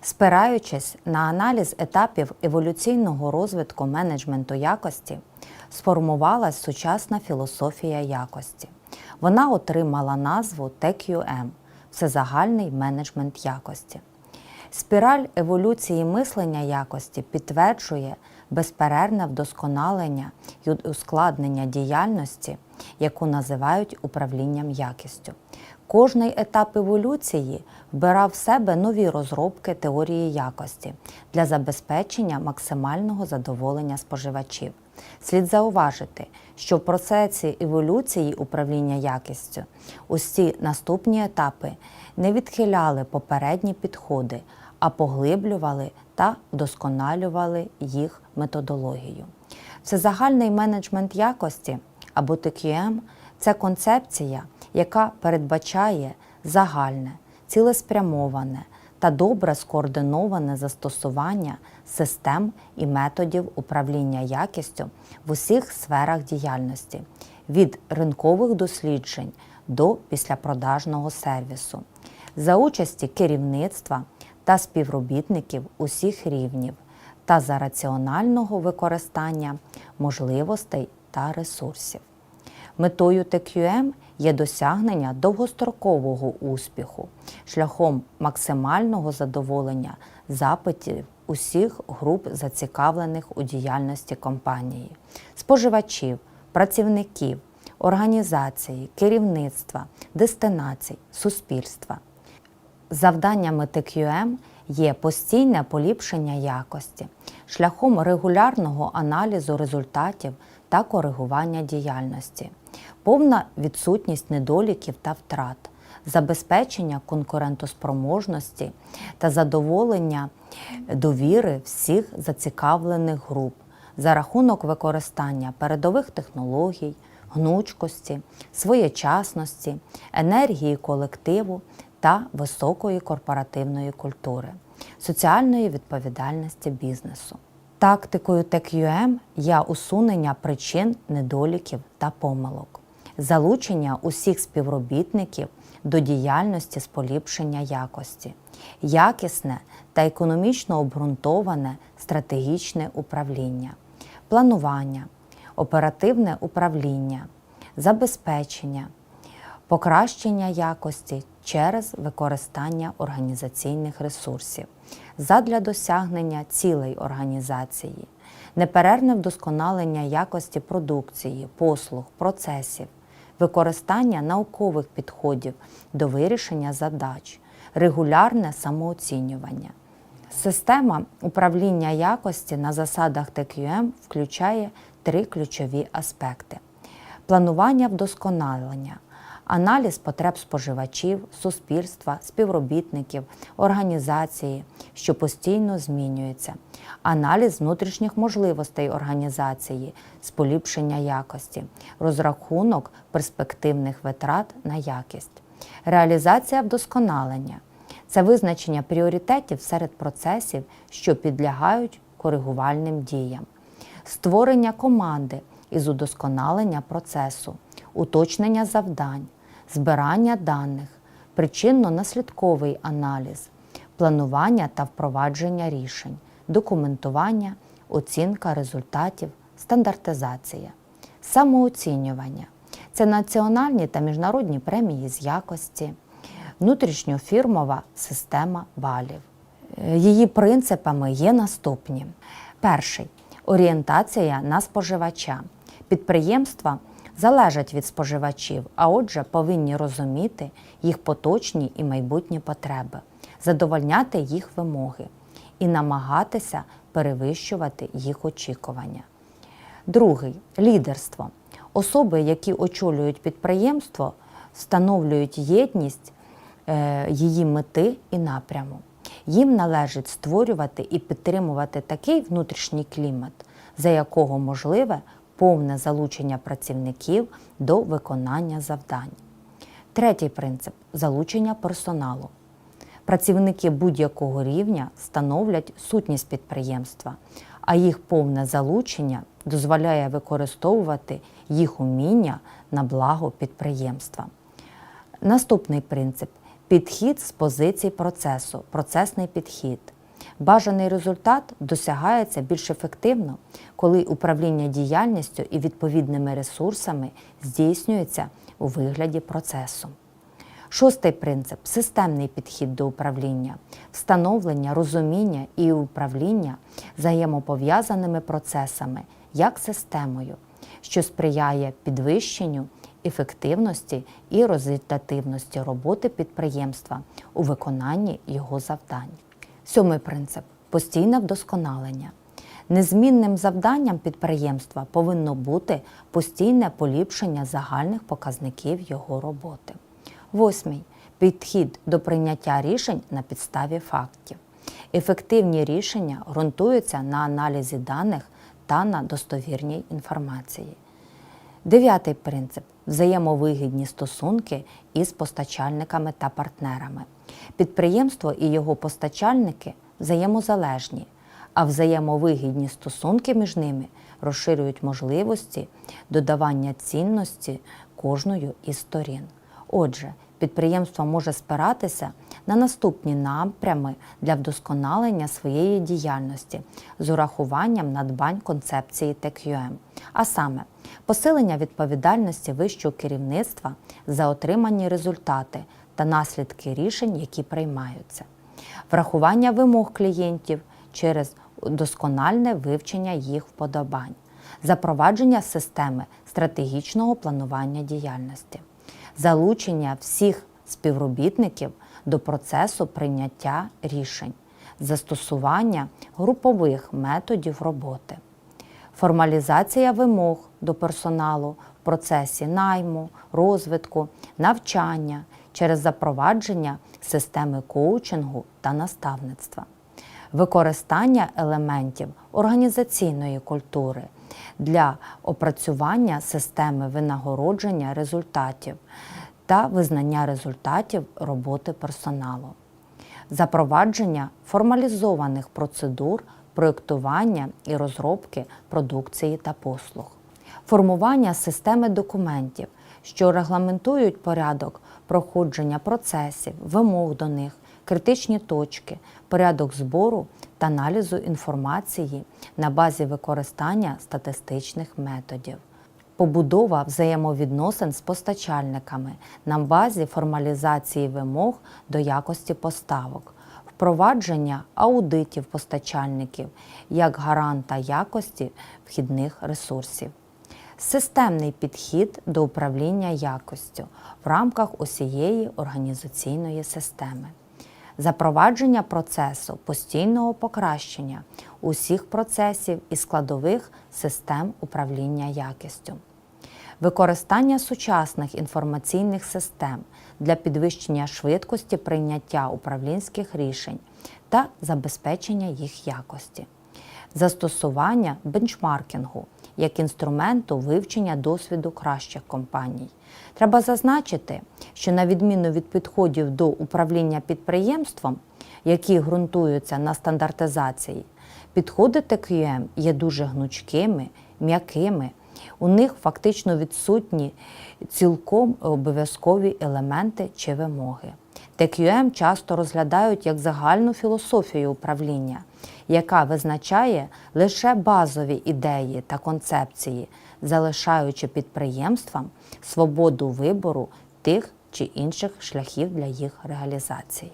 Спираючись на аналіз етапів еволюційного розвитку менеджменту якості, сформувалась сучасна філософія якості. Вона отримала назву TQM – Всезагальний менеджмент якості. Спіраль еволюції мислення якості підтверджує безперервне вдосконалення і ускладнення діяльності, яку називають управлінням якістю. Кожний етап еволюції вбирав в себе нові розробки теорії якості для забезпечення максимального задоволення споживачів. Слід зауважити, що в процесі еволюції управління якістю усі наступні етапи не відхиляли попередні підходи, а поглиблювали та вдосконалювали їх методологію. Всезагальний менеджмент якості або TQM – це концепція, яка передбачає загальне, цілеспрямоване та добре скоординоване застосування систем і методів управління якістю в усіх сферах діяльності від ринкових досліджень до післяпродажного сервісу, за участі керівництва та співробітників усіх рівнів та за раціонального використання можливостей та ресурсів. Метою TQM є досягнення довгострокового успіху шляхом максимального задоволення запитів усіх груп зацікавлених у діяльності компанії, споживачів, працівників, організації, керівництва, дестинацій, суспільства. Завданнями TQM є постійне поліпшення якості шляхом регулярного аналізу результатів та коригування діяльності, повна відсутність недоліків та втрат, забезпечення конкурентоспроможності та задоволення довіри всіх зацікавлених груп за рахунок використання передових технологій, гнучкості, своєчасності, енергії колективу та високої корпоративної культури, соціальної відповідальності бізнесу. Тактикою TQM є усунення причин недоліків та помилок, залучення усіх співробітників до діяльності з поліпшення якості, якісне та економічно обґрунтоване стратегічне управління, планування, оперативне управління, забезпечення, покращення якості через використання організаційних ресурсів задля досягнення цілей організації, неперервне вдосконалення якості продукції, послуг, процесів, використання наукових підходів до вирішення задач, регулярне самооцінювання. Система управління якості на засадах TQM включає три ключові аспекти: планування вдосконалення, аналіз потреб споживачів, суспільства, співробітників, організації, що постійно змінюється, аналіз внутрішніх можливостей організації з поліпшення якості, розрахунок перспективних витрат на якість, реалізація вдосконалення. Це визначення пріоритетів серед процесів, що підлягають коригувальним діям, створення команди із удосконалення процесу, уточнення завдань, збирання даних, причинно-наслідковий аналіз, планування та впровадження рішень, документування, оцінка результатів, стандартизація, самооцінювання. Це національні та міжнародні премії з якості, внутрішньофірмова система балів. Її принципами є наступні: перший орієнтація на споживача. Підприємства залежать від споживачів, а отже, повинні розуміти їх поточні і майбутні потреби, задовольняти їх вимоги і намагатися перевищувати їх очікування. Другий лідерство. Особи, які очолюють підприємство, встановлюють єдність е, її мети і напряму. Їм належить створювати і підтримувати такий внутрішній клімат, за якого можливе повне залучення працівників до виконання завдань. Третій принцип залучення персоналу. Працівники будь-якого рівня становлять сутність підприємства, а їх повне залучення дозволяє використовувати їх уміння на благо підприємства. Наступний принцип підхід з позицій процесу, процесний підхід. Бажаний результат досягається більш ефективно, коли управління діяльністю і відповідними ресурсами здійснюється у вигляді процесу. Шостий принцип системний підхід до управління, встановлення, розуміння і управління взаємопов'язаними процесами як системою, що сприяє підвищенню ефективності і результативності роботи підприємства у виконанні його завдань. Сьомий принцип постійне вдосконалення. Незмінним завданням підприємства повинно бути постійне поліпшення загальних показників його роботи. Восьмий підхід до прийняття рішень на підставі фактів. Ефективні рішення ґрунтуються на аналізі даних та на достовірній інформації. Дев'ятий принцип взаємовигідні стосунки із постачальниками та партнерами. Підприємство і його постачальники взаємозалежні, а взаємовигідні стосунки між ними розширюють можливості додавання цінності кожною із сторін. Отже, підприємство може спиратися на наступні напрями для вдосконалення своєї діяльності з урахуванням надбань концепції TQM, а саме посилення відповідальності вищого керівництва за отримані результати та наслідки рішень, які приймаються, врахування вимог клієнтів через доскональне вивчення їх вподобань, запровадження системи стратегічного планування діяльності, залучення всіх співробітників до процесу прийняття рішень, застосування групових методів роботи, формалізація вимог до персоналу в процесі найму, розвитку, навчання через запровадження системи коучингу та наставництва, використання елементів організаційної культури для опрацювання системи винагородження результатів та визнання результатів роботи персоналу, запровадження формалізованих процедур проєктування і розробки продукції та послуг, формування системи документів, що регламентують порядок проходження процесів, вимог до них, критичні точки, порядок збору та аналізу інформації на базі використання статистичних методів. Побудова взаємовідносин з постачальниками на базі формалізації вимог до якості поставок, впровадження аудитів постачальників як гаранта якості вхідних ресурсів, системний підхід до управління якостю в рамках усієї організаційної системи, запровадження процесу постійного покращення усіх процесів і складових систем управління якістю. Використання сучасних інформаційних систем для підвищення швидкості прийняття управлінських рішень та забезпечення їх якості, застосування бенчмаркінгу як інструменту вивчення досвіду кращих компаній. Треба зазначити, що на відміну від підходів до управління підприємством, які ґрунтуються на стандартизації, підходи TQM є дуже гнучкими, м'якими. У них фактично відсутні цілком обов'язкові елементи чи вимоги. TQM часто розглядають як загальну філософію управління, яка визначає лише базові ідеї та концепції, залишаючи підприємствам свободу вибору тих чи інших шляхів для їх реалізації.